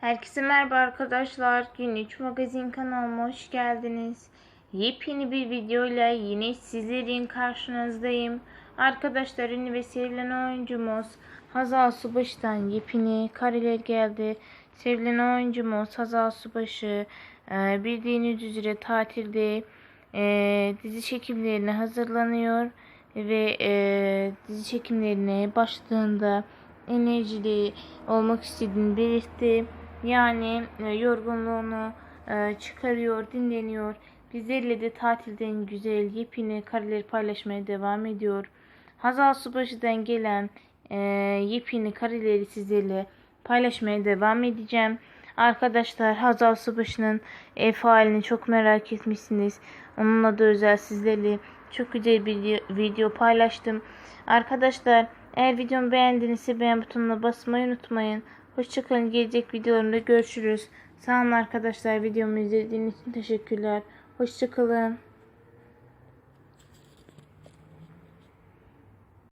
Herkese merhaba arkadaşlar. Gün 3 magazin kanalıma hoş geldiniz. Yepyeni bir videoyla yine sizlerin karşınızdayım. Arkadaşlar ünlü ve sevilen oyuncumuz Hazal Subaşı'dan yepyeni kareler geldi. Sevilen oyuncumuz Hazal Subaşı e, bildiğiniz üzere tatilde e, dizi çekimlerine hazırlanıyor ve e, dizi çekimlerine başladığında enerjili olmak istediğini belirtti. Yani e, yorgunluğunu e, çıkarıyor, dinleniyor. Bizlerle de tatilden güzel yepyeni kareleri paylaşmaya devam ediyor. Hazal Subaşı'dan gelen e, yepyeni kareleri sizlerle paylaşmaya devam edeceğim. Arkadaşlar Hazal Subaşı'nın ev halini çok merak etmişsiniz. Onunla da özel sizlerle çok güzel bir video, paylaştım. Arkadaşlar eğer videomu beğendinizse beğen butonuna basmayı unutmayın. Hoşçakalın. Gelecek videolarımda görüşürüz. Sağ olun arkadaşlar. Videomu izlediğiniz için teşekkürler. Hoşçakalın.